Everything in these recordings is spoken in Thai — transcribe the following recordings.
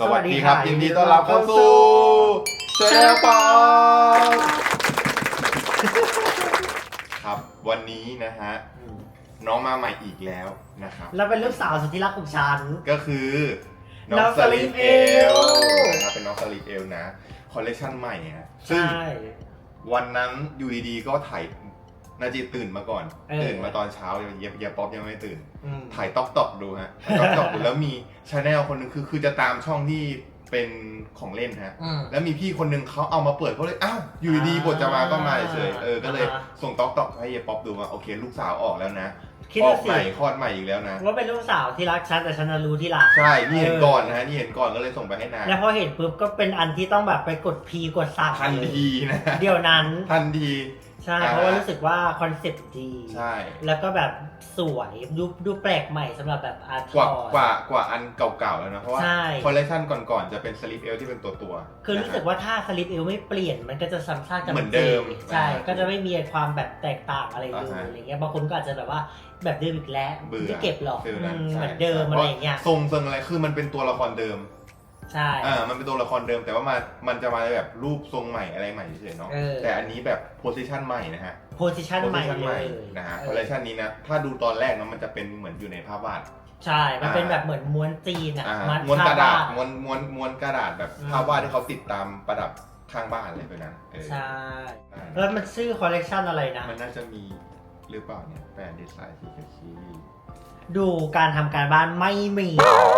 สวัสดีครับสวัสดีค่ะยินดีต้อนรับเข้าสู่เชฟ Channel ปอ Pop ครับวันนี้นะฮะ น้องมาใหม่อีกแล้วนะครับ แล้วเป็นลูกสาวสุดที่รักของฉัน ก็คือน้อน้องงสลิปเอล Salif นะครับเป็นน้องสลิปเอลนะ คอลเลคชันใหม่นะซึ่งใช่วันนั้นอยู่ดีๆก็ถ่ายนาจีตื่นมาก่อนเออตื่นมาตอนเช้าเยียเยียป๊อปยังไม่ตื่นอืม ถ่ายตอกตอกดูฮะถ่ายตอกตอกดูแล้วมีชาแนลคนหนึงคือคือจะตามช่องที่เป็นของเล่นฮะอืมแล้วมีพี่คนหนึ่งเขาเอามาเปิดเขาเลย อ้าว อยู่ดีๆบทจะมาก็มาเฉยๆเออ ก็เลยอ่าฮะส่งต๊อกตอกให้เยป๊อปดูว่าโอเค ลูกสาวออกแล้วนะคิดออดูกสิใหม่คลอดใหม่อีกแล้วนะ ว่าเป็นลูกสาวที่รักฉันแต่ฉันน่ะรู้ที่หลังใช่ นี่เห็นเออก่อนนะฮะ นี่เห็นก่อนก็เลยส่งไปให้นางแล้วพอเห็นปุ๊บก็เป็นอันที่ต้องแบบไปกดพีกดสั่งทันทีนะ เดี๋ยวนั้น ทันที ใช่อ่าเพราะว่ารู้สึกว่าคอนเซ็ปต์ดี ใช่ แล้วก็แบบสวยดูดูแปลกใหม่สำหรับแบบอาร์ตกว่ากว่ากว่าอันเก่าๆแล้วนะ เพราะว่าใช่คอลเลคชันก่อนๆจะเป็นสลิปเอลที่เป็นตัวตัวๆคือรู้สึกนะฮะว่าถ้าสลิปเอลไม่เปลี่ยนมันก็จะซ้ำซากกันเหมือนเดิม ใช่อ่าก็จะไม่มีความแบบแตกต่างอะไรเลยอ่าฮะอะไรเงี้ยบางคนก็อาจจะแบบว่าแบบเดิมอีกแล้วเบื่อไม่เก็บหรอกฟิลนั้นอืมใช่เหมือนเดิมอะไรอย่างเงี้ยทรงเซิงอะไรคือมันเป็นตัวละครเดิม ใช่ อ่ามันเป็นตัวละครเดิมแต่ว่ามันมันจะมาในแบบรูปทรงใหม่อะไรใหม่เฉยๆเนาะเออ แต่อันนี้แบบโพสิชันใหม่นะฮะ โพสิชันใหม่ position เลยนะฮะเอคอลอเลคชันนี้นะ ถ้าดูตอนแรกเนาะมันจะเป็นเหมือนอยู่ในภาพวาด ใช่ มันเป็นอ่าแบบเหมือนม้วนจีนอะอ่ามัม้วนกระดาษผ้ม้วนม้วนม้วนกระดาษแบบอืมภาพวาดที่เขาติดตามประดับข้างบ้านอะไรแบบนั้นเออใช่อ่าแล้วมันชื่อคอลเลกชันอะไรนะ มันน่าจะมีหรือเปล่าเนี่ยแปลดีไซน์ที่คีดูการทำการบ้านไม่มี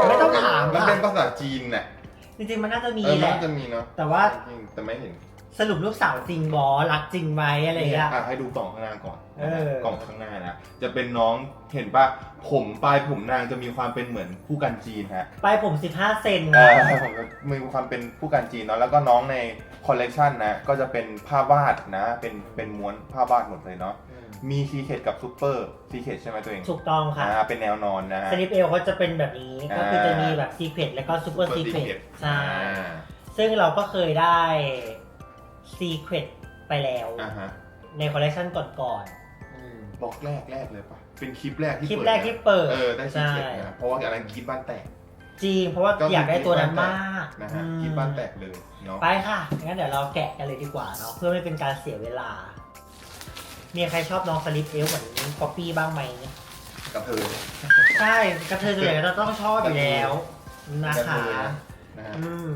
ไม่ต้องถามมันค่ะเป็นภาษาจีนเนี่ย จริงๆมันน่าจะมีเออแหมันละน่าจะมีเนาะแต่ว่า จริงๆแต่ไม่เห็นสรุปลูกสาวจริงบอรักจริงไหมอะไรอย่างเงี้ย อะให้ดูกล่องข้างหน้าก่อนเออ กล่องข้างหน้านะจะเป็นน้องเห็นปะผมปลายผมนางจะมีความเป็นเหมือนผู้กันจีนฮะไปผม 15 เซนเออผมจะมีความเป็นผู้กันจีนเนาะแล้วก็น้องในคอลเลกชันนะก็จะเป็นภาพวาดนะเป็นเป็นม้วนภาพวาดหมดเลยเนาะอื มมีซีเคดกับซูเปอร์ซีเคดใช่ไหมตัวเองถูกต้องค่ะอ่าเป็นแนวนอนนะฮะ สลิปเอลเขาจะเป็นแบบนี้อ่าก็คือจะมีแบบซีเค t แล้วก็ซูเปอร์ Super ซีเค Secret ทใช่ อ่าซึ่งเราก็เคยได้ซีเค t ไปแล้ว อ่าฮะในคอลเลคชันก่อนๆอืมบล็อกแรกแรกเลยปะเป็นคลิปแรกที่คลิปเปิดแรกที่เปิดเออได้ซีใช่เคดนะเพราะว่าอันนั้นคิดบ้านแตก จริง เพราะว่าก็คืออยากได้ตัวนั้นมากนะฮะอืมคิดบ้านแตกเลยเนาะ ไปค่ะ งั้นเดี๋ยวเราแกะกันเลยดีกว่าเนาะเพื่อไม่เป็นการเสียเวลา มีใครชอบน้องสลิปเอลเหมือนป๊อปปี้บ้างไหมกระเทยใช่กระเทยส่วนใหญ่ก็จะต้องชอบอยู่แล้วนะคะนะฮะอืม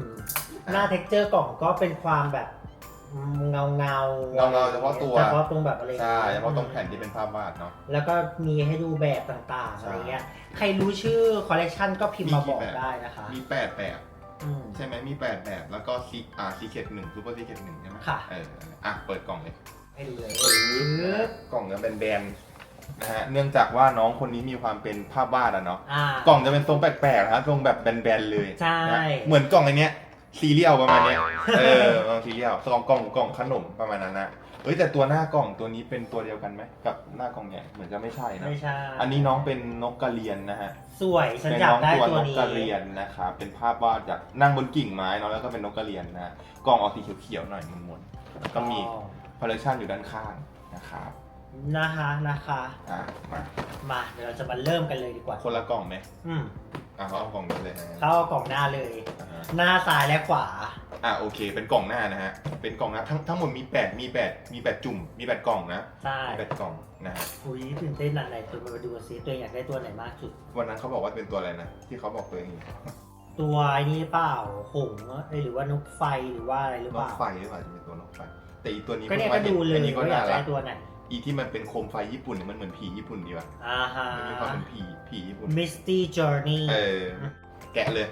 หน้าเท็กเจอร์กล่องก็เป็นความแบบเงาเงาเงาเงาเฉพาะตัว เฉพาะตรงแบบอะไรใช่เฉพาะตรงแผ่นที่เป็นภาพวาดเนาะ แล้วก็มีให้ดูแบบต่างๆใช่อะไรเงี้ย ใครรู้ชื่อคอลเลกชันก็พิมพ์มามีกี่บอกแบบได้นะคะ มีแปดแบบอืมใช่ไหมมีแปดแบบ แล้วก็ซีอ่าซีเคดหนึ่งซูเปอร์ซีเคดหนึ่งใช่ไหมค่ะเอออะ เปิดกล่องเลย ให้ดูเลยกล่องจะเป็นแบนๆนะฮะเนื่องจากว่าน้องคนนี้มีความเป็นภาพวาดอะเนาะอ่ากล่องจะเป็นทรงแปลกๆนะทรงแบบแบนๆเลยใช่ นะเหมือนกล่องอันเนี้ยซีเรียลประมาณเนี้ยเออกล่องซีเรียลกล่องกล่องกล่องขนมประมาณนั้นนะเฮ้ยแต่ตัวหน้ากล่องตัวนี้เป็นตัวเดียวกันไหมกับหน้ากล่องใหญ่เหมือนจะไม่ใช่นะไม่ใช่อันนี้น้องเป็นนกกระเรียนนะฮะ สวยฉันเป็นอยาน้กองได้ตัวตัวนกนี้กระเรียนนะครับ เป็นภาพวาดจากนั่งบนกิ่งไม้เนาะแล้วก็เป็นนกกระเรียนนะ กล่องออกสีเขียวๆหน่อยมนๆแล้วก็มี คอลเลคชันอยู่ด้านข้างนะครับนะคะนะคะอะมามาเดี๋ยวเราจะมาเริ่มกันเลยดีกว่า คนละกล่องไหมอืมอะเขาเอากล่องนี้เลยนะเข้ากล่องหน้าเลย อ่าฮะหน้าซ้ายและขวา อะโอเค เป็นกล่องหน้านะฮะเป็นกล่องหน้าทั้งทั้งหมดมีแปดมีแปดมีแปดจุ่มมีแปดกล่องนะใช่มีแปดกล่องนะฮะอุ้ยตื่นเต้นอันไหนตัวมาดูกันซิตัวเองอยากได้ตัวไหนมากสุด วันนั้นเขาบอกว่าเป็นตัวอะไรนะที่เขาบอกตัวเองอยู่ตัวไอ้นี้เปล่าหงส์เอ้ยหรือว่านกไฟหรือว่าอะไรหรือนเปกล่าไฟหรือเปล่าจะเป็นตัวนกไฟ แต่อีตัวนี้ก็เนี่ยพิ่ก็งมาดูเลยอันนี้ก็ว่าอยาน่ากรัได้กตัวไหนอีที่มันเป็นโคมไฟญี่ปุ่นมันเหมือนผีญี่ปุ่นดีว่ะอ่าฮะ มันมีความเป็นผีผีญี่ปุ่น Misty Journey เออแกะเลย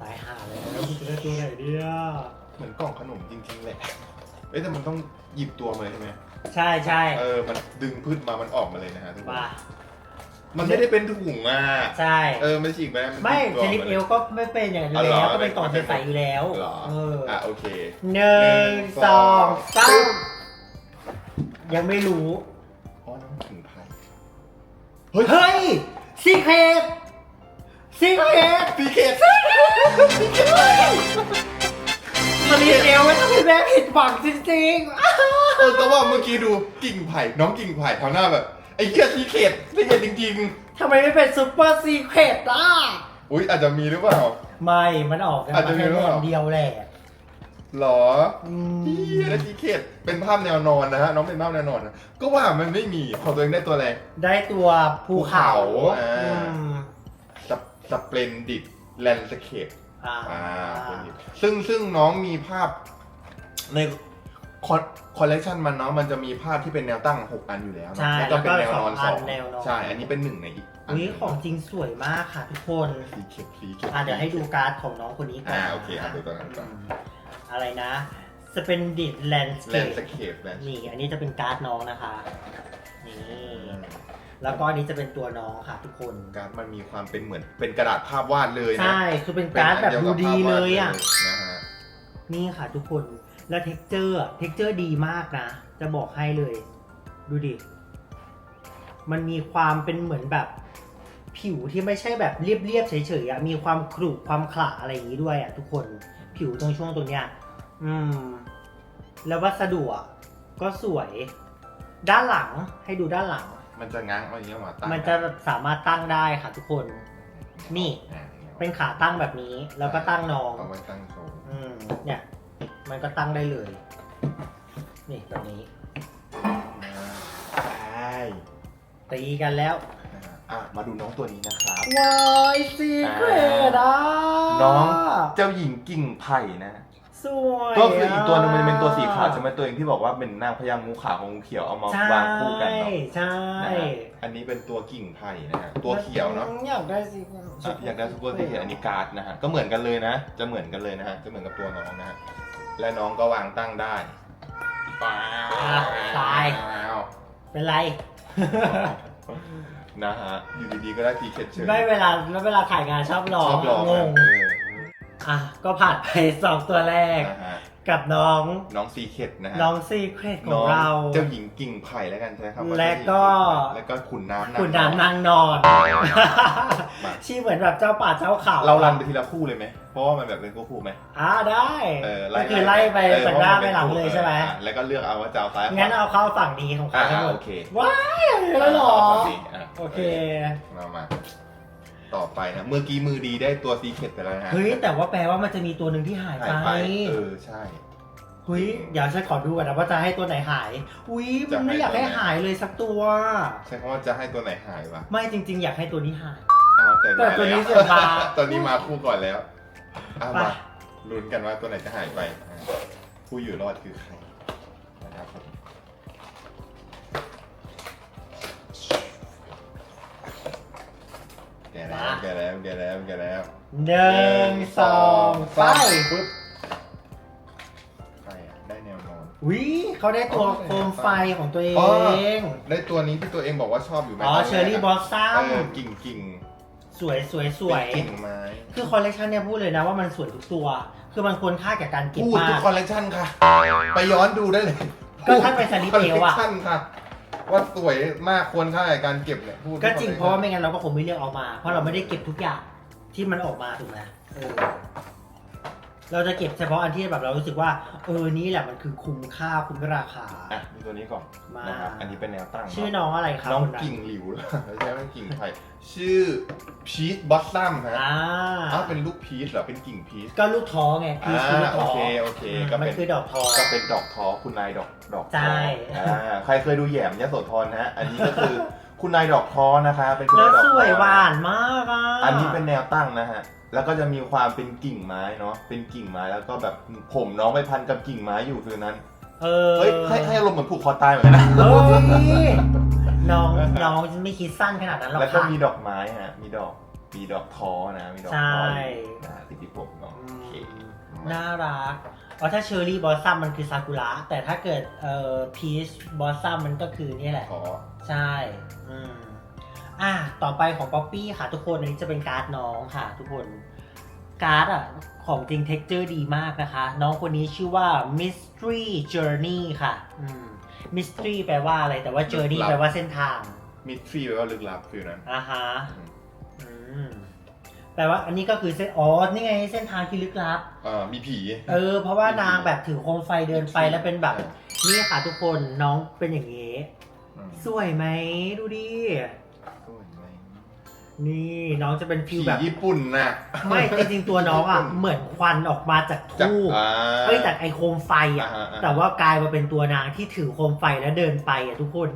ตายห่าเลยแล้วคุณจะได้ตัวไหนเนี่ยเหมือนกล่องขนมจริงๆแหละเอ้ยแต่มันต้องหยิบตัวมาเลยใช่ไหมใช่ใช่เออมันดึงพืชมามันออกมาเลยนะฮะทุกคนมา มันไม่ได้เป็นถุงอะ ใช่ เออมันฉีกไปแล้วนไม่ฉีกตัวเทลิปมาเอเลยลก็ไม่เป็นอย่างนั้นอ๋ออเหรยู่อแล้วก็เป็นกล่องไม่เป็นใสๆอยู่แล้วเหรอเอออะโอเคหนึ่งหนึ่งสองสองสามยังไม่รู้อ๋อน้องถึงไทยเฮ้ยเฮ้ยซีเครตซีเครตพีเคสสลิปเอลไม่ทำให้แม่ผิดหวังจริงๆอ้าวเออแต่ว่าเมื่อกี้ดูกิ่งไผ่น้องกิ่งไผ่ทำหน้าแบบไอ้เหี้ยพีเคสพีเคสจริงทำไมไม่เป็นซูเปอร์ซีเครตล่ะอุ้ยอาจจะมีหรือเปล่า ไม่ มันออกกันอาจมาจะมีแค่หรือแนเปล่าวเดียวแหละ หรออืมพี่แล้วซีเคทเป็นภาพแนวนอนนะฮะ น้องเป็นภาพแนวนอนนะก็ว่ามันไม่มีของตัวเองได้ตัวอะไรได้ตัวภูเขาภูเขาอ่า อืมสเปนดิดแลนสเคปอ่าอ่าคนนี้ซึ่งซึ่งน้องมีภาพใน คอลเลกชันมันเนาะมันจะมีภาพที่เป็นแนวตั้ง 6 อันอยู่แล้วเนอะใช่แล้วก็เป็นแนวนอนแล้วก็สสอองงอันแนวนอน ใช่ อันนี้เป็นหนึ่งในอีกอันอุ้ยหนึ่ของจริงสวยมากค่ะทุกคนสีเข็ดสีเข็ดอะเดี๋ยวให้ดูการ์ดของน้องคนนี้ก่อนอ่าโอเคอะดูตัวนั้นก่อนมอะไรนะสเปนดิดแลนด์สแลเคนสเคปแลนนี่อันนี้จะเป็นการ์ดน้องนะคะ นี่ แล้วก็อันนี้จะเป็นตัวน้องค่ะทุกคน การ์ดมันมีความเป็นเหมือนเป็นกระดาษภาพวาดเลยนะใช่ คือเป็นการ์ดแบบดูดีเลยอะนะฮะ นี่ค่ะทุกคน แล้วเท็กเจอร์เท็กเจอร์ดีมากนะ จะบอกให้เลย ดูดิ มันมีความเป็นเหมือนแบบ ผิวที่ไม่ใช่แบบเรียบๆเฉยๆอะมีความขรุความขระอะไรอย่างนี้ด้วยอะทุกคนผิวตรงช่วงตรงเนี้ยอืม แล้ววัสดุอะก็สวย ด้านหลังให้ดูด้านหลัง มันจะง้างเอาอย่างเงี้ยมาตั้งมันจะสามารถตั้งได้ค่ะทุกคน นี่ อ่าเป็นขาตั้งแบบนี้ แล้วก็ตั้งนอง เอาไว้ตั้งโชว์ อืมเนี่ย มันก็ตั้งได้เลย นี่แบบนี้ใช่ตีกันแล้วนะฮะอะมาดูน้องตัวนี้นะครับ วายซีเกรดอะน้องเจ้าหญิงกิ่งไผ่นะ สวยก็คืออีกตัวหนึงมันจะเป็นตัวสีขาวใช่ไหมตัวเองที่บอกว่าเป็นนางพญางูขาวของงูเขียวเอามาใช่วางคู่กันเนาะใช่นะฮะอันนี้เป็นตัวกิ่งไผ่นะฮะตัวเขียวเนาะอยากได้สิอะอยากได้ซูเปอร์ที่เห็นอันนี้การ์ดนะฮะก็เหมือนกันเลยนะ จะเหมือนกันเลยนะฮะจะเหมือนกับตัวน้องนะฮะ และน้องก็วางตั้งได้ป้าอะตาย เป็นไร นะฮะ อยู่ดีๆก็ได้ทีเข็ดเฉยไม่เวลาแล้วเวลาถ่ายงานชอบหลอชอบลองงนะงเอออะก็ผ่านไปสองตัวแรก นะฮะ กับน้องน้องซีเข็ดนะฮะน้องซีเครตขอน้งองเรา เจ้าหญิงกิ่งไผ่แล้วกันใช่ไหมครับว่าและก็เจ้าหญิงกิ่งไผ่แล้วก็ขุนน้ำคุณน้ำนางนอนมาชื่อเหมือนแบบเจ้าป่าเจ้าเขาเรารันไปทีละคู่เลยไหมเพราะว่ามันแบบเป็นคู่คู่ไหมอ่าได้เออก็คือไล่ไปเออจากหน้าพไประหลังมันเลป็นยใช่ไหมอะแล้วก็เลือกเอาว่าจะเอาซ้ายงั้นเอาเข้าฝั่งดีของอ่าเขาทั้งหมดโอเคว้ายแล้วเหรอเาฝั่งนี้ะโอเคมามา ต่อไปนะ เมื่อกี้มือดีได้ตัวซีเข็ดไปแล้วนะฮะเฮ้ยแต่ว่าแปลว่ามันจะมีตัวหนึ่งที่หายหายไปไปเออใช่ เฮ้ยเดี๋ยวฉันขอดูก่อนนะว่าจะให้ตัวไหนหาย อุ้ยมันไม่อยากให้หายเลยสักตัว ใช่เพราะว่าจะให้ตัวไหนหายวะไม่จริง ๆ อยากให้ตัวนี้หาย เอาแต่แต่ตัวนี้มาเสียมาตัวนี้มาคู่ก่อนแล้วเอาไปมาลุ้นกันว่าตัวไหนจะหายไปอะผู้อยู่รอดคือใคร แกแล้วแกแล้วแกแล้วแกแล้วหนึ่งสองไปปึ๊บใครอะได้แนวนอน วิเขาได้ตัวโคมไฟของตัวเออ๋อ ง ได้ตัวนี้ที่ตัวเองบอกว่าชอบอยู่ไหมอ๋อตนแรกะเชอร์รี่บอสซัเอมอกิ่งกิ่งสวยสวยสวย เป็นกิ่งไม้คือคอลเลคชันเนี่ยพูดเลยนะว่ามันสวยทุกตัว คือมันควรค่าแก่การเก็บพูดมาทุกก คอลเลคชันค่ะ ไปย้อนดูได้เลยก็ถ้าเป็นสลิปเอวอะ คลเลคชันค่ะ ว่าสวยมากควรค่าแก่การเก็บเนี่ยพูดทุก็จริง collection เพราะว่าไม่งั้นเราก็คงไม่เลือกเอามา เพราะเราไม่ได้เก็บทุกอย่างที่มันออกมาถูกไหมเออ เราจะเก็บเฉพาะอันที่แบบเรารู้สึกว่า เออนี่แหละมันคือคุ้มค่าคุ้มราคา อะมีตัวนี้ก่อนมานะครับ อันนี้เป็นแนวตั้งชื่อเนาะน้องอะไรครับน้องคนนั้นกิ่งหลิวไม่ใช่ไม่กิ่งไผ่ชื่อพีชบอสซัมฮะอ่าอ้าวเป็นลูกพีชเหรอ เป็นกิ่งพีชก็ลูกท้อไงพีชอ่าลูกท้อโอเคโอเคมก็มันเป็นคือดอกทอก็เป็นดอกทอคุณนายดอกดอกทอใช่อ่าใครเคยดูแหยมยโสธรนะฮะอันนี้ก็คือ คุณนายดอกทอนะคะ เป็นคุณแล้นาวยดอกสทอวยหวานมากอะอันนี้เป็นแนวตั้งนะฮะ แล้วก็จะมีความเป็นกิ่งไม้เนาะ เป็นกิ่งไม้แล้วก็แบบผมน้องไปพันกับกิ่งไม้อยู่คือนั้น เออเฮ้ยให้ให้อารมณ์เหมือนผูกคอตายเหมือนกันนะ เฮ้ยน้องน้องไม่คิดสั้นขนาดนั้นหรอกแล้วก็ค่ะ มีดอกไม้ฮะ มีดอก มีดอกทอนะ มีดอกใช่ทออยู่นะติดที่ผมเนาะอืโอเคมน่ารัก อ๋อถ้าเชอร์รี่บอสซัมมันคือซากุระแต่ถ้าเกิดเอ่อพีชบอสซัมมันก็คือนี่แหละทอใช่ อืม อะ ต่อไปของป๊อปปี้ค่ะทุกคนอันนี้จะเป็นการ์ดน้องค่ะ ทุกคน การ์ดอะ ของจริงเท็กเจอร์ดีมากนะคะ น้องคนนี้ชื่อว่า Mystery Journey ค่ะ อืม Mystery แปลว่าอะไร แต่ว่า Journey แปลว่าเส้นทางมิดฟรีแปลว่าลึกลับคือนั้น อ่าฮะ อืมอืม แปลว่าอันนี้ก็คือเส้นอ๋อนี่ไงเส้นทางที่ลึกลับเอ่ามีผี เออ เพราะว่านางแบบถือโคมไฟเดินไปแล้วเป็นแบบนี่ค่ะทุกคนน้องเป็นอย่างนี้อืมสวยไหมดูดิสวยไหมนี่น้องจะเป็นฟิผีลแบบ ญี่ปุ่นน่ะ ไม่จริงๆตัวน้องอะ เหมือนควันออกมาจากจากทูบอ่า เอ้ยจากไอโคมไฟอะ อ่าอ่าแต่ว่ากลายมาเป็นตัวนางที่ถือโคมไฟแล้วเดินไปอะทุกคน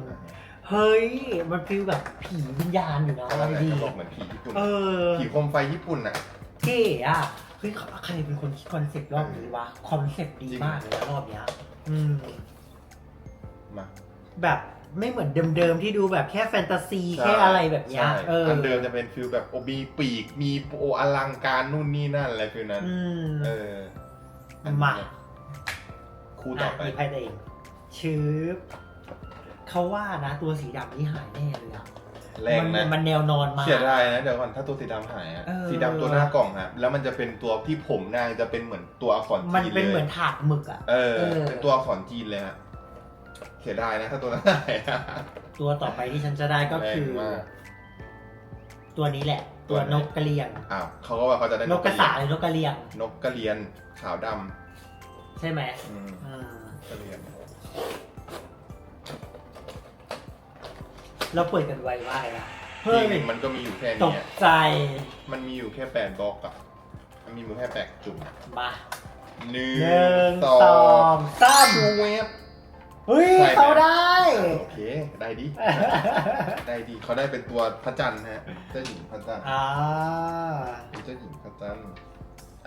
เฮ้ย มันฟีลแบบผีวิญญาณอยู่นะอะไรดีเขาบอกเหมือนผีญี่ปุ่นเออผีโคมไฟญี่ปุ่นน่ะ เก๋อะเฮ้ยใครเป็นคนคิดคอนเซ็ปต์รอบนี้วะ คอนเซ็ปต์ดีมากเลยนะรอบเนี้ยอืมมาแบบไม่เหมือนเดิมๆที่ดูแบบแค่แฟนตาซีแค่อะไรแบบเนี้ยใช่เอออัอันเดิมจะเป็นฟิลแบบโอมีปีก มีโออลังการนู่นนี่นั่นอะไรฟิลนั้นอืมเอออันมานี้คู่ต่อไปอะมีไพ่ตัวเองชืบ เขาว่านะตัวสีดำนี่หายแน่เลยอะแรงมันะ มันแนวนอนมากเสียดายนะเดี๋ยวก่อนถ้าตัวสีดำหายอะเออ สีดำตัวหน้ากล่องอะแล้วมันจะเป็นตัวที่ผมนางจะเป็นเหมือนตัวอักษรมันจีนเป็นเหมืเลอนยถาดหมึกอะเออ เออ เป็นตัวอักษรจีนเลยฮะเสียดายนะถ้าตัวนั้นหายอะตัวต่อไปที่ฉันจะได้ก็คือ แรงมากตัวนี้แหละ ตัตัววไหนนกกระเรียง อ้าวเขาก็ว่าเขาจะได้นกกระสาหรือนกกระเรียง นกกระเรียนขาวดใช่ไหมำอืมอืมกระเรียน เราเปิดกันไวมากเลยนะจเฮ้ยริงๆมันก็มีอยู่แค่ตนี้กอะใจมันมีอยู่แค่แปดบล็อกอะมันมีอยู่แค่แปดจุ่มมาหนึ่หนึ่งสสอองงสามชูเวฟเฮ้ยใช่ไหมเขาได้ โอเค ได้ดีได้ดีเขาได้เป็นตัวพระจันทร์ฮะเจ้าหญิงพระจันทร์อ่าเป็นเจ้าหญิงพระจันทร์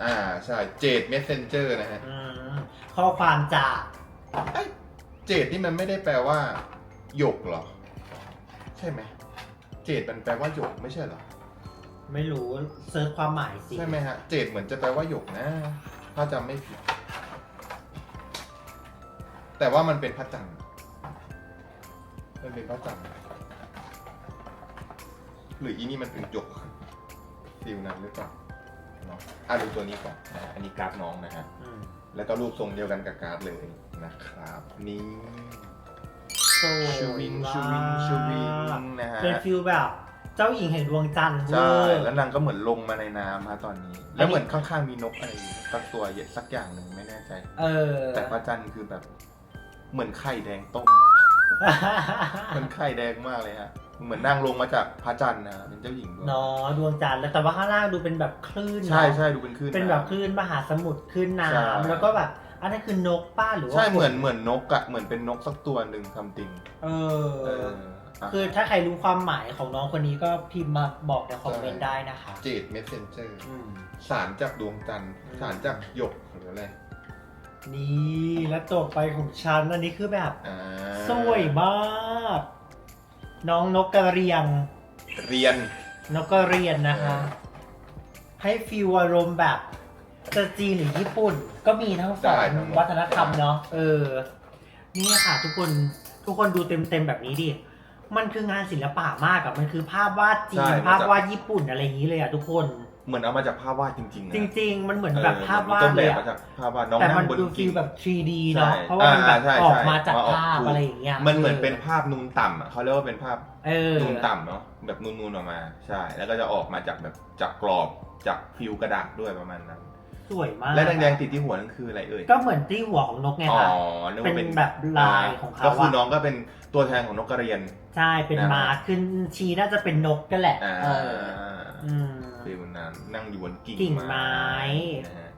อ่าใช่เจดเมสเซนเจอร์นะฮะอืมข้อความจากเอ้ยเจดนี่มันไม่ได้แปลว่าหยกเหรอ ใช่ไหมเจดมันแปลว่าหยกไม่ใช่เหรอ ไม่รู้เซิร์ชความหมายสิใช่ไหมฮะ เจดเหมือนจะแปลว่าหยกนะ ถ้าจำไม่ผิด แต่ว่ามันเป็นพระจันทร์มันเป็นพระจันทร์หรืออีนี่มันเป็นหยกฟิลนั้นหรือเปล่าเนาะอะดูตัวนี้ก่อนนะอันนี้การ์ดน้องนะฮะ อืม แล้วก็รูปทรงเดียวกันกับการ์ดเลยนะครับ นี่ สวยชูวิงชูวิงชูวิงนะฮะเป็นฟิลแบบ เจ้าหญิงแห่งดวงจันทร์ใช่เวอร์แล้วนางก็เหมือนลงมาในน้ำฮะตอนนี้ แล้วเหมือนข้างๆมีนกอะไรอยู่สักตัวเยสักอย่างหนึ่งไม่แน่ใจ เออ แต่พระจันทร์คือแบบ เหมือนไข่แดงต้มเหมือนไข่แดงมากเลยฮะเหมือนนางลงมาจากพระจันทร์นะเป็นเจ้าหญิงด้วยเนาะดวงจันทร์แล้วแต่ว่าข้างล่างดูเป็นแบบคลื่นเนอะใช่ใช่ดูเป็นคลื่นเป็นแบบำคลื่นมหาสมุทรคลื่นใช่น้ำแล้วก็แบบ อันนั้นคือนกป้าหรือว่าใช่เหมือนเหมือนนกอะเหมือนเป็นนกสักตัวหนึ่งคำติงเอเออ ออะคือถ้าใครรู้ความหมายของน้องคนนี้ก็พิมพ์มาบอกในคอมเมนต์ได้นะคะเจดเมสเซนเจอร์ อืม สารจากดวงจันทร์อืม สารจากหยกหรืออะไรนี่และต่อไปของฉันอันนี้คือแบบ อ่าสวยมาก น้องนกกระเรียง เรียน นกกระเรียนนะคะ ให้ฟีลอารมณ์แบบ จะจีนหรือญี่ปุ่น ก็มีทั้งสองวัฒนธรรมเนาะเออ นี่ค่ะ ทุกคนทุกคนดูเต็มๆแบบนี้ดิ มันคืองานศิลปะมากอะมันคือภาพวาดจีนภาพวาดญี่ปุ่นอะไรอย่างนี้เลยอะทุกคน เหมือนเอามาจากภาพวาดจริงๆนะจริง ๆ มันเหมือนเออแบบภาพวาต้ดนเลแบยบอะมาจากภาพวาดน้องแต่นั่มันงบนดูฟีกิ่ลงแบบ 3D เนาะใช่เพราะว่ามันแบบอ่าใช่ออกใช่มาจากมาออกภาพถูกอะไรอย่างเงี้ยมันเหมือนเป็นภาพนูนต่ำอะเขาเรียกว่าเป็นภาพเออ นูนต่ำเนาะแบบนูนๆออกมาใช่ แล้วก็จะออกมาจากแบบจากกรอบจากฟิวกระดาษด้วยประมาณนั้น สวยมากและแดงๆติดที่หัวนั่นคืออะไรเอ่ยก็เหมือนที่หัวของนกไงอ๋อคะนึกว่าเป็นเป็นแบบลายของเขาก็คืออะน้องก็เป็นตัวแทนของนกกระเรียน ใช่เป็นนะมาขึ้นชีน่าจะเป็นนกกันแหละอ่าเอออืมฟิวนั้นนั่งอยู่บนกิ่งกิ่งไม้นะฮะ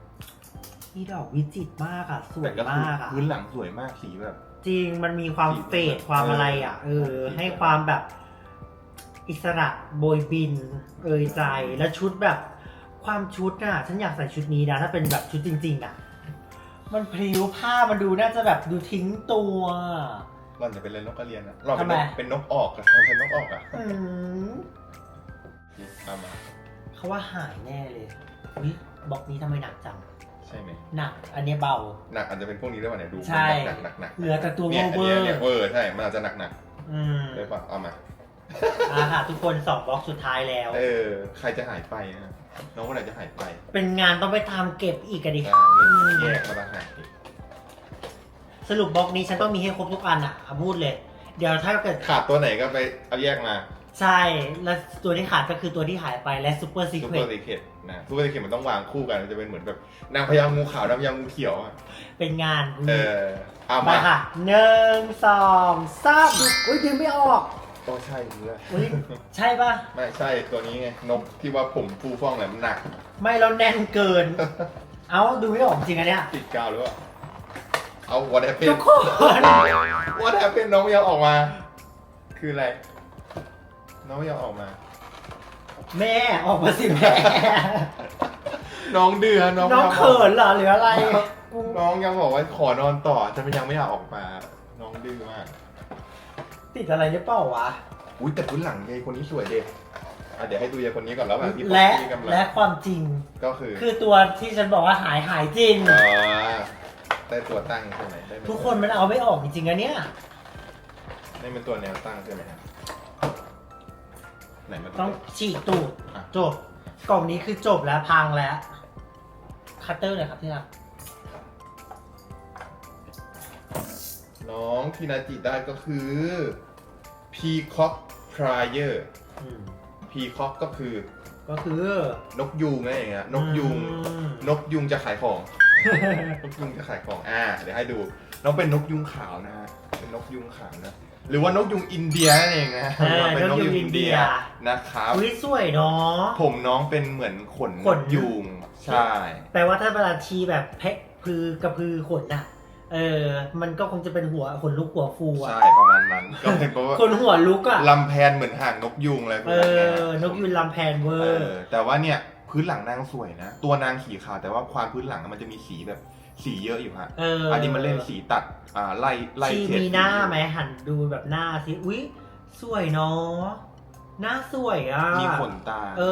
นี่ดอกวิจิตรมากอะสวแต่ยก็คือมากอะพื้นหลังสวยมากสีแบบ จริงมันมีความสีเฟดความอะไรอะเออ ให้ความแบบ อิสระโบยบินเอยใจแล้วชุดแบบ ความชุดอะ ฉันอยากใส่ชุดนี้นะ ถ้าเป็นแบบชุดจริงๆอะ มันพริ้วผ้ามันดูน่าจะแบบดูทิ้งตัว หล่อนจะเป็นเลยนกกระเรียนอะหล่อนเป็นทำไมนกเป็นนกออกอะเป็นนกออกอะอืมเอามาเขาว่าหายแน่เลยอุ๊ยบล็อกนี้ทำไมหนักจัง ใช่ไหมหนัก อันนี้เบา หนักอาจจะเป็นพวกนี้ด้วยวะเนี่ยดูใช่ หนักหนักหนักเหลือแต่ตัวเนี่ยอันเวอเนี้ยร์เนี่ยเวอร์ใช่มันอาจจะหนักหนักอืมเลยป่ะเอามา อ่าค่ะทุกคนสองบล็อกสุดท้ายแล้ว เออ ใครจะหายไปนะ น้องคนไหนจะหายไปเป็นงานต้องไปตามเก็บอีกอะดิ อ่าไม่แยกมาต่างหากอีกสรุปบล็อกนี้ฉันต้องมีให้ครบทุกอันอะอะพูดเลย เดี๋ยวถ้าเกิดขาดตัวไหนก็ไปเอาแยกมาใช่ แล้วตัวที่ขาดก็คือตัวที่หายไปและซูเปอร์ซีซูเคเปวอร์ซีเคทนะซูเปอร์ซีเคทมันต้องวางคู่กันมันจะเป็นเหมือนแบบนางพญางูขาวนางพญางูเขียวอะเป็นงานเออเอามามาค่ะหนึ่งสองสามอุ้ยดึงไม่ออก โอ้ใช่เพื่อนอุ้ยใช่ปะไม่ใช่ตัวนี้ไงนกที่ว่าผมฟูฟ่องแหลมนหนัก ไม่เราแน่นเกิน เอาดูไม่ออกจริงอันเนี้ยติดกาวหรือเปล่าเอา what happened ทุกคน what happened น้องไม่ยอมออกมา คืออะไร น้องไม่ยอมออกมา แม่ออกมาสิแม่ น้องเดือน้องน้องไม่ยมเขินเหรอหรืออะไร น้องยังบอกว่าขอนอนต่อแต่มันยังไม่อยากออกมา น้องดื้อมาก ติดอะไรหรือเปล่าวะ อุ้ยแต่พื้นหลังยายคนนี้สวยเด็อะเดี๋ยวให้ดูยายคนนี้ก่อนแล้วแบบที่และที่กำลังและความจริง ก็คือคือตัวที่ฉันบอกว่าหายหายจริง อ๋อได้ตัวตั้งใช่ไหมได้เป็ทุกคนมันเอาไม่ออกจริงๆอะเนี่ย ได้เป็นตัวแนวตั้งใช่ไหมครับไหนมันต้องฉีกตูดอะ จบ กล่องนี้คือจบแล้วพังแล้ว คัตเตอร์เลยครับที่รัก น้องที่นาจิได้ก็คือ Peacock Prior อืม Peacock ก็คือก็คือนกยูงนั่นเองอะนกยูง อืมนกยุงจะขายของ นกยุงจะขายของ อ่า เดี๋ยวให้ดู น้องเป็นนกยุงขาวนะฮะ เป็นนกยุงขาวนะ หรือว่านกยุงอินเดียนั่นเองนะอ่าเป็นนกยูงอินเดียนะครับ อุ้ยสวยเนาะ ผมน้องเป็นเหมือนขนขนนกยุง ใช่ แปลว่าถ้าเวลาชีแบบแพะพือกระพือขนอะ เออ มันก็คงจะเป็นหัวขนลุกหัวฟูอะใช่ประมาณนั้น ก็เป็นเพราะว่าขนหัวลุกอะ ลำแพนเหมือนห่างนกยุงอะไรพวเอกนั้นอนกยูงลำแพนเวอเอร์ อแต่ว่าเนี่ยพื้นหลังนางสวยนะ ตัวนางสีขาวแต่ว่าความพื้นหลังมันจะมีสีแบบสีเยอะอยู่ฮะ เอออัอันนี้มันเล่นสีตัดอ่าไล่ไล่ชีเฉดมีหน้าสีอยู่ไหมหันดูแบบหน้าสิ อุ้ยสวยเนาะ หน้าสวยอะ มีขนตาเอ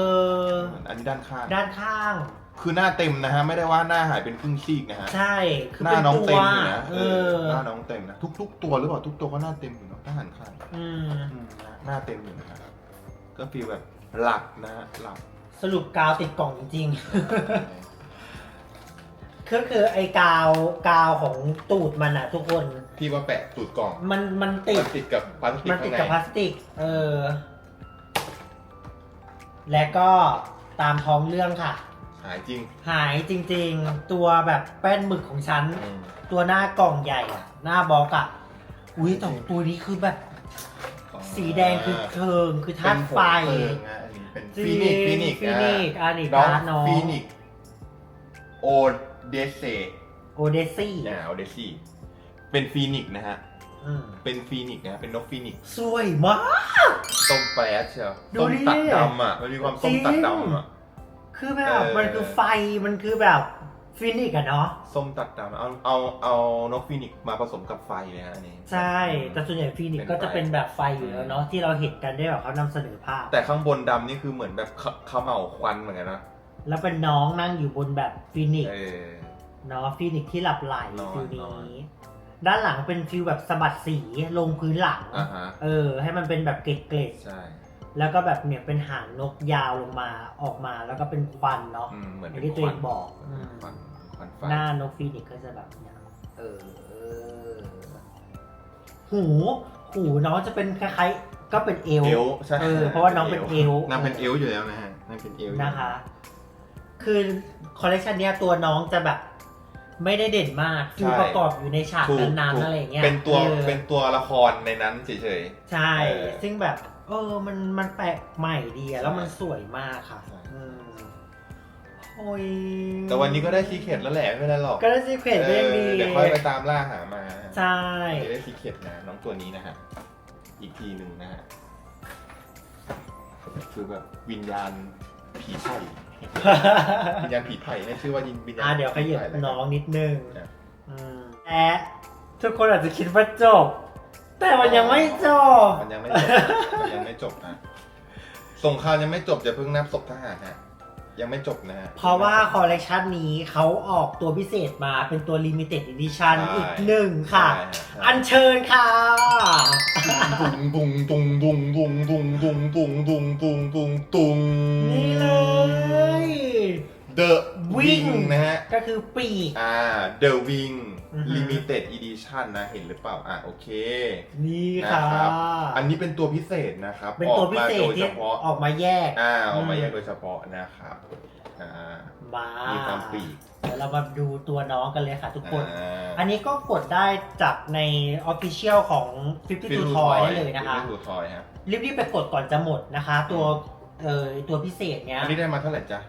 อ อันนี้ด้านข้าง ด้านข้าง คือหน้าเต็มนะฮะ ไม่ได้ว่าหน้าหายเป็นครึ่งซีกนะฮะ ใช่ คือหน้าเป็นน้องตัวเต็มอยู่นะเอเอออหน้าน้องเต็มนะทุก ๆ ตัวหรือเปล่าทุกตัวก็หน้าเต็มอยู่เนาะถ้าหันข้างอืมอืมนะหน้าเต็มอยู่นะฮะก็ฟีลแบบหลับนะฮะหลับสรุปกาวติดกล่องจริงๆก็คือไอ้กาวกาวของตูดมันอะทุกคน ที่ว่าแปะตูดกล่องมันมันติมัดนติดกับพลาสติกมันติข้างในดกับพลาสติก เออ และก็ตามท้องเรื่องค่ะ หายจริง หายจริงๆ ตัวแบบแป้นหมึกของฉันอืมตัวหน้ากล่องใหญ่อะหน้าบล็อกอะอุ้ยแต่ตัวนี้คือแบบ สีแดงคือเคิงคือธาตุไฟเป็นหัวเพลิงอะอันนี้เป็นจริงฟีนิกซ์ฟีนิกซ์ฟีนิกซ์อันนี้น้องการ์ดน้องฟีนิกซ์โอเดเซโอเดซี่อ่าโอเดซี่เป็นฟีนิกซ์นะฮะอืมเป็นฟีนิกซ์นะเป็นนกฟีนิกซ์สวยมากส้มแปดเชียวดูส้มดิตัดดำอะมันมีความส้มตัดดำอะ คือแบบเออมันคือไฟมันคือแบบฟินิกอะเนาะส้มตัดดำเอาเอาเอานกฟีนิกซ์มาผสมกับไฟเลยฮะอันนี้ ใช่ แต่ส่วนใหญ่ฟินิกเป็นก็จะไฟเป็นแบบไฟอยู่แล้วเนาะที่เราเห็นกันได้แบบเขานำเสนอภาพ แต่ข้างบนดำนี่คือเหมือนแบบเขเขม่าควันเหมือนกันนะแล้วเป็นน้องนั่งอยู่บนแบบฟินิกเออ เนาะฟินิกที่หลับไหลนอนฟิลนอน นี้ ด้านหลังเป็นฟิลแบบสะบัดสีลงพื้นหลัง อ่าฮะ เออ ให้มันเป็นแบบเกล็ดใช่ๆ แล้วก็แบบเนี่ยเป็นหางนกยาวลงมาออกมาแล้วก็เป็นควันเนาะอืมเหมือนอย่างเป็นที่ตัวเองบอกควันอืมควันควันไฟหน้านกฟีนิกซ์ก็จะแบบเนี้ยเออ หูหูน้องจะเป็นคล้ายๆ ก็เป็นเอว เอวใช่เออเพราะว่าน้องเป็นเอว นางเป็นเอวอยู่แล้วนะฮะนางเป็นเอวอยู่นะคะ คือคอลเลคชันเนี้ยตัวน้องจะแบบ ไม่ได้เด่นมากคือประกอบอยู่ในฉากถูกนั้นถูกๆอะไรอย่างเงี้ยเป็นตัวออเป็นตัวละครในนั้นเฉย ใช่ เออ ซึ่งแบบ เออ มันมันแปลกใหม่ดีอะแล้วมันสวยมากค่ะใช่ อืมโอ้ยๆแต่วันนี้ก็ได้ซีเคร็ตแล้วแหละไม่เป็นไรหรอกก็ได้ซีเครตก็ยังดีเออเดี๋ยวค่อยไปตามล่าหามาใช่จะได้ซีเคร็ตนะน้องตัวนี้นะฮะ อีกทีหนึ่งนะฮะ คือแบบวิญญาณผีไผ่วิญญาณผีไผ่เนี่ยชื่อว่าวิญญาณอะเดี๋ยวขยับผีไผ่แล้วกัน้องนิดนึงนะอืมแต่ทุกคนอาจจะคิดว่าจบ แต่มันยังไม่จบมันยังไม่จบมันยังไม่จบนะสงครามยังไม่จบจะเพิ่งนับศพทหารฮะยังไม่จบนะฮะ เพราะว่าคอลเลกชันนี้เขาออกตัวพิเศษมาเป็นตัว Limited Edition ใช่อีกหนึ่งค่ะ ใช่ฮะใช่อัญเชิญค่ะ ตุงตุงตุงตุงตุงตุงตุงตุงตุงตุงตุงตุงนี่เลย The Wing Wing นะฮะ ก็คือปีก อ่า The Wing อือฮึ Limited Edition นะ เห็นหรือเปล่า อะ โอเค นี่นะค่ะครับ อันนี้เป็นตัวพิเศษนะครับเป็นตัวพิเศษออกมาโดยที่เฉพาะ ออกมาแยก อ่าออกมาอืมแยกโดยเฉพาะนะครับ อ่า มามีความามปีกเดี๋ยวเรามาดูตัวน้องกันเลยค่ะทุกคน อ่า อันนี้ก็กดได้จากใน Official ของ52 Toy ได้เลยนะคะฟิลทูทอยฮะรีบๆไปกดก่อนจะหมดนะคะ ตัวเอ่อตัวพิเศษเนี้ยอันนี้ได้มาเท่าไหร่จ๊ะ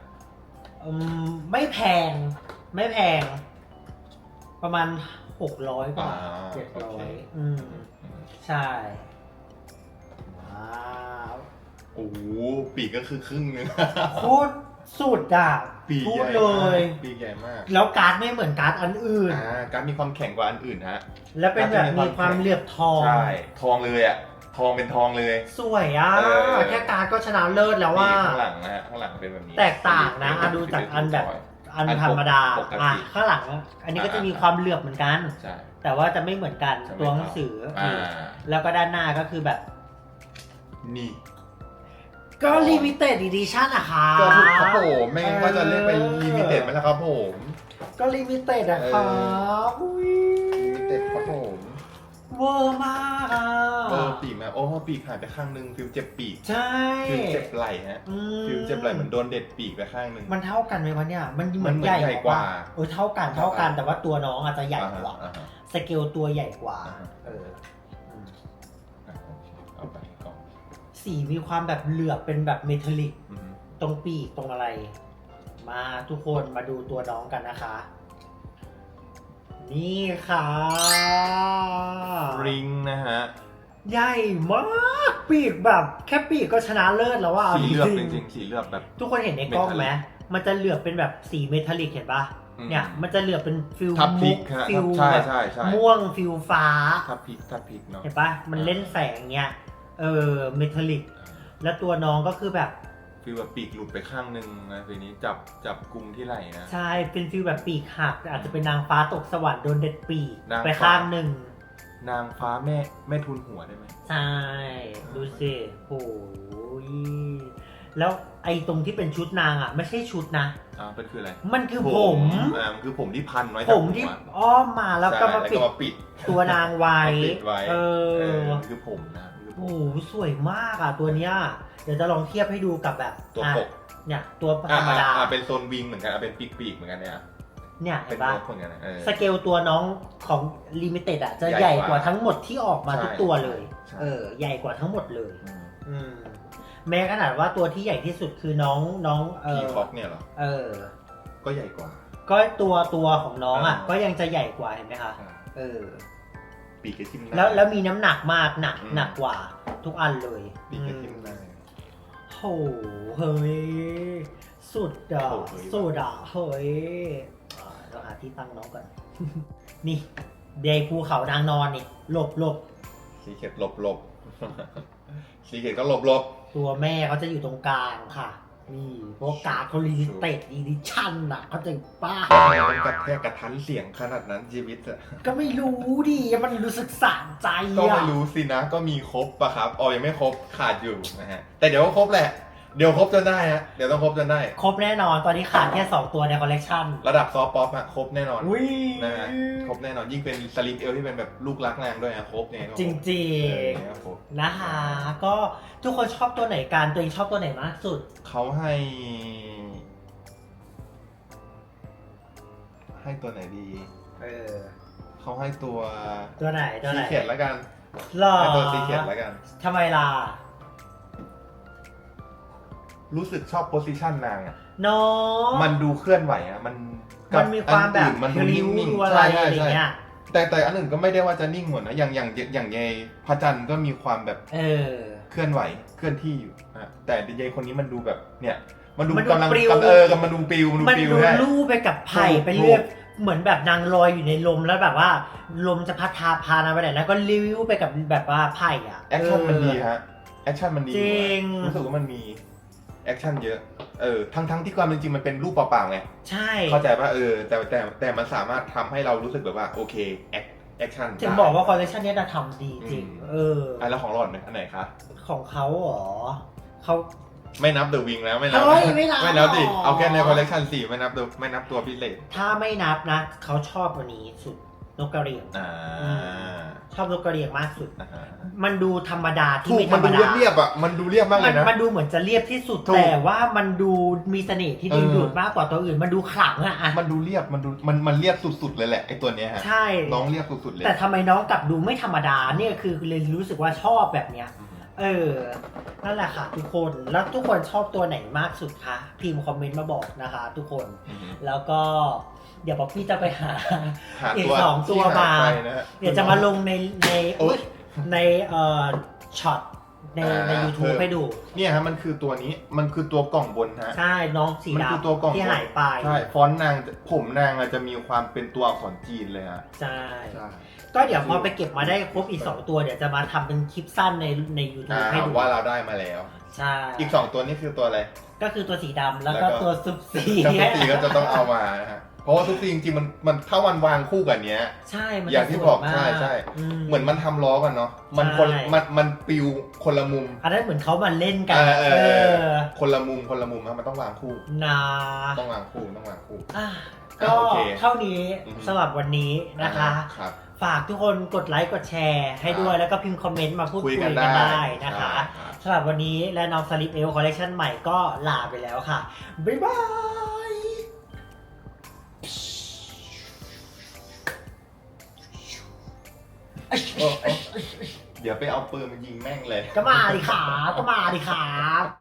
อืมไม่แพง ไม่แพง ประมาณ600กว่าอ่าเจ็ดโอร้อเค ยอืม ใช่ ว้าวโอ้โหปีกก็คือครึ่งนึงโคตรสุดอะปีกพูใหดญ่เลมากย ปีกใหญ่มากแล้วการ์ดไม่เหมือนการ์ดอันอื่น อ่าการมีความแข็งกว่าอันอื่นฮะ แล้วเป็นแบบมีความเหลือบทอง ใช่ ทองเลยอะท องเป็นทองเลย สวยอะเออ แค่การ์ดก็ชนะเลิศแล้วว่า นี่ข้างหลังนะฮะข้างหลังเป็นแบบนี้แตกต่างนะอะดูจากอันแบบ อันธรรมดาปกติอะข้างหลังอะอันนี้ก็จะมีความเหลือบเหมือนกัน ใช่ แต่ว่าจะไม่เหมือนกันจะไม่ ตัวหนังสือออ่า แล้วก็ด้านหน้าก็คือแบบนี่ ก็ลิมิเต็ดอีดิชั่นอะค่ะก็ถูกครับผมไม่งั้นก็จะเรียกเป็นลิมิเต็ดไหมล่ะครับผม ก็ลิมิเต็ดอะค่ะอุ้ย เวอร์มากอะเออปีกมาโอ้ปีกหายไปข้างนึงฟิวเจ็บปีกใช่ฟิวเจ็บไหล่ฮะอืมฟิวเจ็บไหล่เหมือนโดนเด็ดปีกไปข้างนึง มันเท่ากันไหมวะเนี่ย มันเหมือนมันเหมือนใหญ่ใหญ่กว่า เออเท่ากันเท่ากันแต่ว่าตัวน้องอาจจะใหญ่กว่าอ่ฮะสเกลตัวใหญ่กว่าอ่าฮะเอออืมอ่าฮะโอเคเอาไปกล่องสีมีความแบบเหลือบเป็นแบบเมทัลลิก อืมตรงปีกตรงอะไร มาทุกคนมาดูตัวน้องกันนะคะ นี่ค่ะริงนะฮะ ใหญ่มากปีกแบบ แค่ปีกก็ชนะเลิศแล้วว่าสีเหลือบจริงๆสีเหลือบแบบ ทุกคนเห็นในกล้องไหม Metallic มันจะเหลือบเป็นแบบสีเมทัลลิกเห็นปะอืมเนี่ยมันจะเหลือบเป็นฟิลทับพริมุกกฮะฟิลใช่แบบใช่ใช่ม่วงฟิลฟ้าทับพริกทับพริกเนาะเห็นปะมันเล่นแสงเนี้ยเออเมทัลลิก แล้วตัวน้องก็คือแบบ ฟีลแบบปีกหลุดไปข้างหนึ่งนะทีนี้จับจับกุมที่ไหล่นะ ใช่เป็นฟิลแบบปีกหักอาจจะเป็นนางฟ้าตกสวรรค์โดนเด็ดปีกนางฟ้า ไปข้างหนึ่งนางฟ้าแม่แม่ทุนหัวได้ไหม ใช่ดูสิโอ้ยแล้วไอ้ตรงที่เป็นชุดนางอะ ไม่ใช่ชุดนะ อ่าเป็นคืออะไรมันคือผม อ่ามันคือผมที่พันไว้ผกับมหัวที่อ้อมมาแล้วก็ใช่มาปิดแล้วก็มาปิดตัวนางไว้มาปิดไว้เอเอออมันคือผมนะมันคือผ โอ้มโหสวยมากอะตัวเนี้ยเดี๋ยวจะลองเทียบให้ดูกับแบบตัวอะปกเนี่ยตัวธอ่ารรมดาอ่าเป็นโซนวิงเหมือนกันอะเป็นปีกปีกๆเหมือนกันเนี่ยเนี่ยเป็เห็นนปะนกเหมือนกันนะเออ สเกลตัวน้องของลิมิเต็ดอะจะใหญ่ใหญ่กว่ากว่าทั้งหมดที่ออกมาใช่ทุกตัวเลย ใช่ เออใหญ่กว่าทั้งหมดเลย อืมอืมแม้ขนาดว่าตัวที่ใหญ่ที่สุดคือน้องน้องเอพีอคอกเนี่ยเหรอ เออ ก็ใหญ่กว่า ก็ตัวตัวของน้องอะ อ่า ก็ยังจะใหญ่กว่าเห็นไหมคะ ใช่เออ ปีกกระทิมหน้าแล้วแล้วมีน้ำหนักมากหนักอืมหนักกว่า ทุกอันเลยปีกกระทิมหน้า โหเฮ้ย สุดอะโอ้เฮ้ย สุดอะเฮ้ยอ่าเราหาที่ตั้งน้องก่อน นี่เดย์ภูเขานางนอนนี่หลบหลบสีเข็ดหลบหลบสีเข็ดก็หลบหลบตัวแม่เขาจะอยู่ตรงกลางค่ะ นี่เพราะการ์ดเขาลีเต็ดอีดิชั่นอะ เขาใจะป้ามันกระแทกกระทันเสียงขนาดนั้นชีวิตอะก็ไม่รู้ดิ มันรู้สึกสะใจก็อะไม่รู้สินะ ก็มีครบปะครับ อ๋อ ยังไม่ครบขาดอยู่นะฮะ แต่เดี๋ยวก็ครบแหละ เดี๋ยวครบจนได้ฮะเดี๋ยวต้องครบจนได้ ครบแน่นอน ตอนนี้ขาดแค่2ตัวในคอลเลกชันระดับซอฟต์ป๊อปอะครบแน่นอนอุ้ยนะฮะครบแน่นอนยิ่งเป็นสลิปเอลที่เป็นแบบลูกรักนางด้วยอะครบเนี่ยก็คจรบริงเออเนี่ยครบๆนะคะก็ทุกคนชอบตัวไหนกันตัวเองชอบตัวไหนมากสุด เขาให้ ให้ตัวไหนดี เออเขาให้ตัวตัวไหนตัวไหซีนเข็ดแล้วกันหรอให้ตัวซีเข็ดแล้วกันทำไมล่ะ รู้สึกชอบโพสิชันนางอะน้องมันดูเคลื่อนไหวอะมันมันมีความแบบอันอื่นมันดูริ้วนิ่งดูๆอะไรใช่อะไรใช่เงี้ยแต่แต่อันอื่นก็ไม่ได้ว่าจะนิ่งหมดนะอย่างอย่างอย่างยายพระจันทร์ก็มีความแบบเออเคลื่อนไหวเคลื่อนที่อยู่อะแต่ยายคนนี้มันดูแบบเนี่ย มันดูมันดูกำลังปลิวกำเออกำมันดูปลิวมันดูมันปลิวดูใช่ลู่ไปกับไผ่ถูกไปเรื่อยเหมือนแบบนางลอยอยู่ในลมแล้วแบบว่า ลมจะพัดพาพานาไปไหนแล้วก็ลิ้วไปกับแบบว่าไผ่อะแอคชั่นมันดีเออฮะแอคชั่นมันดีจริงรู้สึกว่ามันมี แอคชั่นเยอะ เออ ทั้งทั้งที่ความเป็นจริงมันเป็นรูปเปล่าๆไง ใช่ เข้าใจว่าเออ แต่แต่แต่มันสามารถทำให้เรารู้สึกแบบว่า โอเค แอคแอคชั่นถึงบอกว่าคอลเลคชันนี้เราทำดีจริงอืมเออ อะแล้วของหลอดเนี่ยอันไหนคะ ของเขาเหรอเขา ไม่นับเดอะวิงแล้วไม่นับเฮ้ยไม่นับไม่นับดิ หรอ เอาแค่ในคอลเลคชันสี่ไม่นับ The- ไม่นับตัวพิเศษ ถ้าไม่นับนะ เขาชอบวันนี้สุด นกกระเรียงอ่าชอบนกกระเรียงมากสุดนะฮะมันดูธรรมดาที่ถูกไม่ธมัรนรมดูดา เรียบๆอะมันดูเรียบมากเลมันยนะ มันดูเหมือนจะเรียบที่สุดถูกแต่ว่ามันดูมีเสน่ห์ที่ดึงเออ ดูดมากกว่าตัวอื่น มันดูขลังอะอะมันดูเรียบมันดูมันมันเรียบสุดๆเลยแหละไอตัวเนี้ยฮะ ใช่ น้องเรียบสุดๆเลยแต่ทำไมน้องกลับดูไม่ธรรมดาเนี่ยคือเลยรู้สึกว่าชอบแบบเนี้ย เออ นั่นแหละค่ะ ทุกคนแล้วทุกคนชอบตัวไหนมากสุดคะพิมพ์คอมเมนต์มาบอกนะคะ ทุกคน อืมแล้วก็ เดี๋ยวป๊อปปี้จะไปหาหาอีกตัวสองตัวที่หมา ไปนะฮะ เดี๋ยวจะมาลงในในโอ๊ยในเอ่อช็อตในในอ่า YouTube เออ ให้ดู เนี่ยฮะมันคือตัวนี้มันคือตัวกล่องบนฮะ ใช่น้องสีมันคือดำตัวกล่องที่หายไปใช่ฟอนต์นางจะผมนางอะจะมีความเป็นตัวอักษรจีนเลยฮะใช่ ใช่ก็เดี๋ยวพอไปเก็บมาได้ครบอีก 2 ตัวเดี๋ยวจะมาทำเป็นคลิปสั้นในในอ่า YouTube ให้ดูว่าเราได้มาแล้ว ใช่อีกสองตัวนี้คือตัวอะไรก็คือตัวสีดำแล้วแล้วก็ก็ ตัวซุปซีถ้าทุกทีก็จะต้องเอามานะฮะ เพราะว่าทุกทีจริงๆมันมันถ้าวันวางคู่กันเนี้ย ใช่มันอย่างที่จะสวบอกมใช่ใช่มเหมือนมันทำล้อกันเนาะมันคนใช่ มันมันปิวคนละมุม อันนั้นเหมือนเขามาเล่นกัเอนอเออเอออคนละมุมคนละมุมครับมันต้องวางคู่นะต้องวางคู่ต้องวางคู่อะอะก็โอเคเท่านี้อือฮึ สำหรับวันนี้นะคะ ครับ ฝากทุกคนกดไลค์กดแชร์ ให้ด้วยแล้วก็พิมพ์คอมเมนต์มาพูดคุคุยยกักันนได้ได้นะคะใช่ครับ สำหรับวันนี้และน้องสลิปเอลคอลเลคชันใหม่ก็ลาไปแล้วค่ะ บ๊ายบาย เดี๋ยวไปเอาปืนมายิงแม่งเลย ก็มาดิขาก็มาดิขา